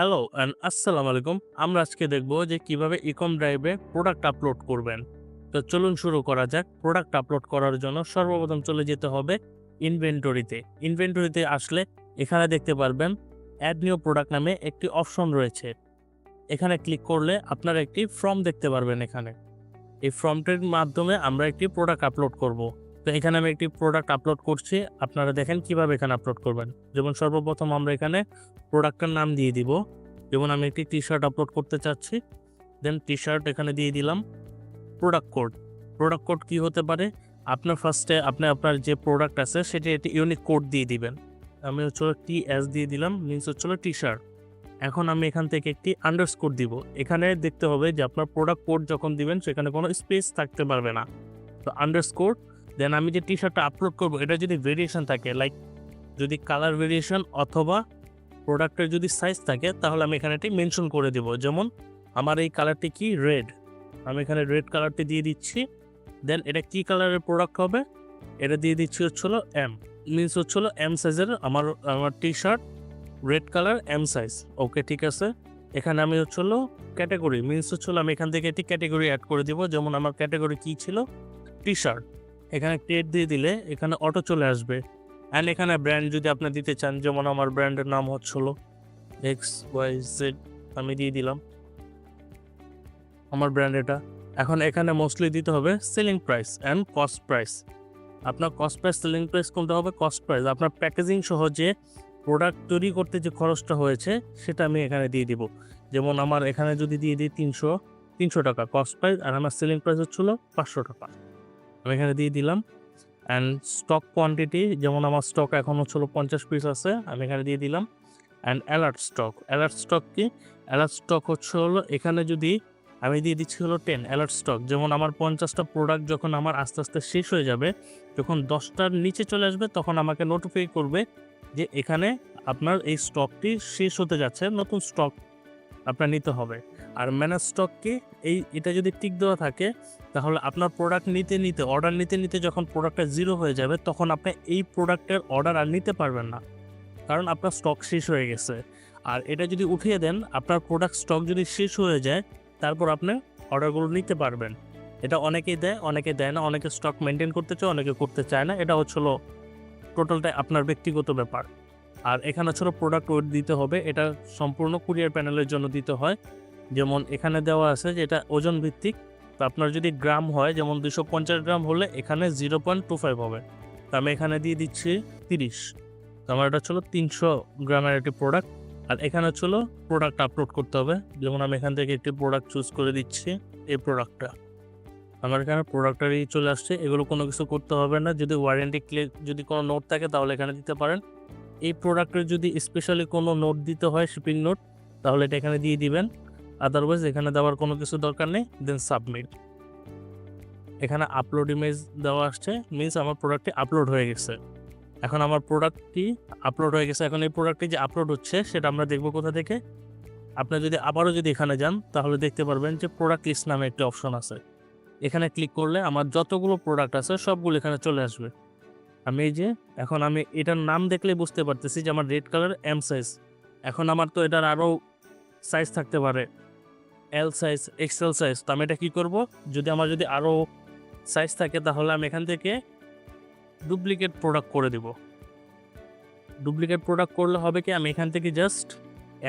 Hello and আসসালামু আলাইকুম আমরা আজকে দেখব যে কীভাবে ইকম ড্রাইভে প্রোডাক্ট আপলোড করবেন। তো চলুন শুরু করা যাক। প্রোডাক্ট আপলোড করার জন্য সর্বপ্রথম চলে যেতে হবে ইনভেন্টরিতে ইনভেন্টরিতে আসলে এখানে দেখতে পারবেন অ্যাড নিউ প্রোডাক্ট নামে একটি অপশন রয়েছে। এখানে ক্লিক করলে আপনারা একটি ফর্ম দেখতে পারবেন এখানে। এই ফর্মটির মাধ্যমে আমরা একটি প্রোডাক্ট আপলোড করব। তো এখানে আমি একটি প্রোডাক্ট আপলোড করছি। আপনারা দেখেন কীভাবে এখানে আপলোড করবেন। যেমন সর্বপ্রথম আমরা এখানে প্রোডাক্টের নাম দিয়ে দিব। যেমন আমি একটি টি শার্ট আপলোড করতে চাচ্ছি। দেন টি শার্ট এখানে দিয়ে দিলাম প্রোডাক্ট কোড প্রোডাক্ট কোড কি হতে পারে? আপনার ফার্স্টে আপনি আপনার যে প্রোডাক্ট আছে, সেটি একটি ইউনিক কোড দিয়ে দিবেন। আমি হচ্ছে টি এস দিয়ে দিলাম মিনস হচ্ছিল টি শার্ট এখন আমি এখান থেকে একটি আন্ডারস্কোর দিব। এখানে দেখতে হবে যে আপনার প্রোডাক্ট কোড যখন দিবেন, সেখানে কোনো স্পেস থাকতে পারবে না। তো আন্ডারস্কোর দেন আমি যে টি শার্টটা আপলোড করব, এটা যদি ভেরিয়েশন থাকে লাইক যদি কালার ভেরিয়েশন অথবা প্রোডাক্টের যদি সাইজ থাকে, তাহলে আমি এখানে এটি মেনশন করে দেব। যেমন আমার এই কালারটি কি? রেড আমি এখানে রেড কালারটি দিয়ে দিচ্ছি। দেন এটা কি কালারের প্রোডাক্ট হবে? এটা দিয়ে দিচ্ছি হচ্ছিল এম মিনস হচ্ছিল এম সাইজের আমার আমার T shirt red colour M size okay ঠিক আছে? এখানে আমি হচ্ছিল ক্যাটাগরি মিনস হচ্ছিল আমি এখান থেকে একটি ক্যাটাগরি অ্যাড করে দিব। যেমন আমার ক্যাটাগরি কি ছিল? টি শার্ট এখানে টেট দিয়ে দিলে এখানে অটো চলে আসবে। অ্যান্ড এখানে ব্র্যান্ড যদি আপনি দিতে চান, যেমন আমার ব্র্যান্ডের নাম হচ্ছিল এক্স ওয়াই জেড আমি দিয়ে দিলাম। আমার ব্র্যান্ড এটা। এখন এখানে মোস্টলি দিতে হবে selling price and cost price আপনার কস্ট প্রাইস সেলিং প্রাইস কোনটা হবে? কস্ট প্রাইস আপনার প্যাকেজিং সহ যে প্রোডাক্ট তৈরি করতে যে খরচটা হয়েছে, সেটা আমি এখানে দিয়ে দিব। যেমন আমার এখানে যদি দিয়ে দিই তিনশো তিনশো টাকা কস্ট প্রাইস আর আমার সেলিং প্রাইস হচ্ছিল পাঁচশো টাকা। আমি এখানে দিয়ে দিলাম। অ্যান্ড স্টক কোয়ান্টিটি যেমন আমার স্টক এখন হচ্ছিল পঞ্চাশ পিস আছে, আমি এখানে দিয়ে দিলাম। And alert stock alert stock কি? অ্যালার্ট স্টক হচ্ছে হলো এখানে যদি আমি দিয়ে দিচ্ছি হলো টেন অ্যালার্ট স্টক যেমন আমার পঞ্চাশটা প্রোডাক্ট যখন আমার আস্তে আস্তে শেষ হয়ে যাবে, যখন দশটার নিচে চলে আসবে, তখন আমাকে নোটিফাই করবে যে এখানে আপনার এই স্টকটি শেষ হতে যাচ্ছে, নতুন স্টক আপনার নিতে হবে। আর ম্যানেজ স্টক কি এই, এটা যদি টিক দেওয়া থাকে, তাহলে আপনার প্রোডাক্ট নিতে নিতে অর্ডার নিতে নিতে যখন প্রোডাক্টটা জিরো হয়ে যাবে, তখন আপনি এই প্রোডাক্টের অর্ডার আর নিতে পারবেন না। কারণ আপনার স্টক শেষ হয়ে গেছে। আর এটা যদি উঠিয়ে দেন, আপনার প্রোডাক্ট স্টক যদি শেষ হয়ে যায়, তারপর আপনি অর্ডারগুলো নিতে পারবেন। এটা অনেকেই দেয়, অনেকে দেয় না, অনেকে স্টক মেনটেন করতে চায়, অনেকে করতে চায় না। এটা হচ্ছিল টোটালটাই আপনার ব্যক্তিগত ব্যাপার। আর এখানে ছিল প্রোডাক্ট ওয়েট দিতে হবে, এটা সম্পূর্ণ কুরিয়ার প্যানেলের জন্য দিতে হয়। যেমন এখানে দেওয়া আছে যে এটা ওজন ভিত্তিক, তো আপনার যদি গ্রাম হয়, যেমন দুশো পঞ্চাশ গ্রাম হলে এখানে জিরো পয়েন্ট টু ফাইভ হবে। তো আমি এখানে দিয়ে দিচ্ছি তিরিশ। তো আমার এটা ছিল তিনশো গ্রামের একটি প্রোডাক্ট আর এখানে ছিল প্রোডাক্ট আপলোড করতে হবে। যেমন আমি এখান থেকে একটি প্রোডাক্ট চুজ করে দিচ্ছি এই প্রোডাক্টটা আমার এখানে প্রোডাক্টারই চলে আসছে, এগুলো কোনো কিছু করতে হবে না। যদি ওয়ারেন্টি ক্লিয়ার যদি কোনো নোট থাকে তাহলে এখানে দিতে পারেন। এই প্রোডাক্টের যদি স্পেশালি কোনো নোট দিতে হয় শিপিং নোট তাহলে এটা এখানে দিয়ে দিবেন। আদারওয়াইজ এখানে দেওয়ার কোনো কিছু দরকার নেই দেন সাবমিট এখানে আপলোড ইমেজ দেওয়া আসছে মিনস আমার প্রোডাক্টটি আপলোড হয়ে গেছে। এখন আমার প্রোডাক্টটি আপলোড হয়ে গেছে, এখন এই প্রোডাক্টটি যে আপলোড হচ্ছে, সেটা আমরা দেখব কোথা থেকে? আপনি যদি আবারও যদি এখানে যান, তাহলে দেখতে পারবেন যে প্রোডাক্ট লিস্ট নামে একটি অপশন আছে। এখানে ক্লিক করলে আমার যতগুলো প্রোডাক্ট আছে, সবগুলো এখানে চলে আসবে। আমি এই যে, এখন আমি এটার নাম দেখলে বুঝতে পারতেছি যে আমার রেড কালার এম সাইজ এখন আমার তো এটার আরও সাইজ থাকতে পারে। এল সাইজ এক্সেল সাইজ তো আমি এটা কী করব? যদি আমার যদি আরও সাইজ থাকে, তাহলে আমি এখান থেকে ডুপ্লিকেট প্রোডাক্ট করে দিব। ডুপ্লিকেট প্রোডাক্ট করলে হবে কি? আমি এখান থেকে জাস্ট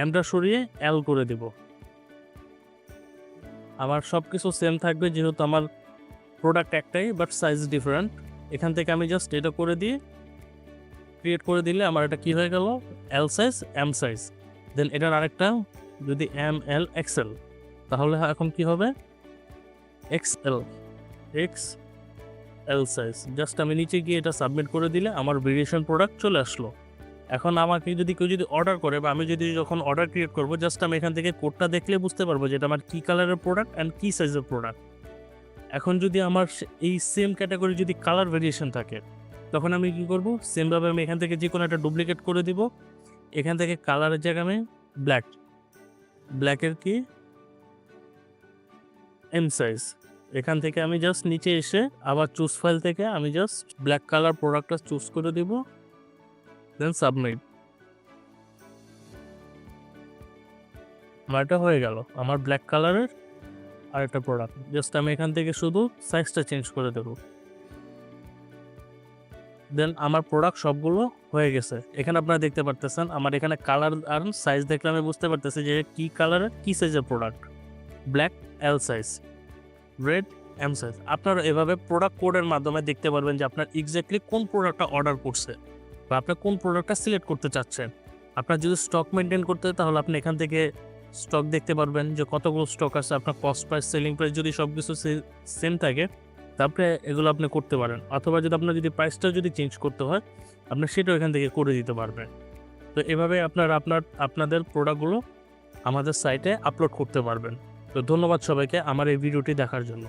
এমটা সরিয়ে এল করে দিব। আমার সব কিছু সেম থাকবে, যেহেতু আমার প্রোডাক্ট একটাই বাট সাইজ ডিফারেন্ট এখান থেকে আমি জাস্ট এটা করে দিয়ে ক্রিয়েট করে দিলে আমার এটা কি হয়ে গেল? L size M size then এটার আরেকটা, যদি এম এল এক্সেল তাহলে এখন কি হবে? X L X L size just আমি নিচে গিয়ে এটা সাবমিট করে দিলে আমার ভেরিয়েশন প্রোডাক্ট চলে আসলো। এখন আমাকে যদি কেউ যদি অর্ডার করে বা আমি যদি যখন অর্ডার ক্রিয়েট করব জাস্ট আমি এখান থেকে কোডটা দেখলে বুঝতে পারব যে এটা আমার কী কালারের প্রোডাক্ট অ্যান্ড কী সাইজের প্রোডাক্ট এখন যদি আমার এই সেম ক্যাটাগরি যদি কালার ভেরিয়েশন থাকে, তখন আমি কী করব? সেমভাবে আমি এখান থেকে যে কোনো একটা ডুপ্লিকেট করে দিব। এখান থেকে কালারের জায়গায় আমি ব্ল্যাক ব্ল্যাকের কি? এম সাইজ এখান থেকে আমি জাস্ট নিচে এসে আবার চুজ ফাইল থেকে আমি জাস্ট ব্ল্যাক কালার প্রোডাক্টটা চুজ করে দিব। দেন সাবমিট আমার এটা হয়ে গেল। আমার ব্ল্যাক কালারের আর একটা প্রোডাক্ট জাস্ট আমি এখান থেকে শুধু সাইজটা চেঞ্জ করে দেবো। দেন আমার প্রোডাক্ট সবগুলো হয়ে গেছে। এখানে আপনারা দেখতে পারতেছেন, আমার এখানে কালার আর সাইজ দেখলে আমি বুঝতে পারতেছি যে কি কালারের কি সাইজের product black L size, red M size. আপনারা এভাবে প্রোডাক্ট কোডের মাধ্যমে দেখতে পারবেন যে আপনার এক্স্যাক্টলি কোন প্রোডাক্টটা অর্ডার করছে বা আপনি কোন প্রোডাক্টটা সিলেক্ট করতে চাচ্ছেন। আপনার যদি স্টক মেনটেন করতে তাহলে আপনি এখান থেকে স্টক দেখতে পারবেন যে কতগুলো স্টক আছে, আপনার কস্ট প্রাইস সেলিং প্রাইস যদি সব কিছু সেম থাকে তারপরে এগুলো আপনি করতে পারেন। অথবা যদি আপনার যদি প্রাইসটা যদি চেঞ্জ করতে হয়, আপনি সেটাও এখান থেকে করে দিতে পারবেন। তো এভাবে আপনার আপনার, আপনাদের প্রোডাক্টগুলো আমাদের সাইটে আপলোড করতে পারবেন। তো ধন্যবাদ সবাইকে আমার এই ভিডিওটি দেখার জন্য।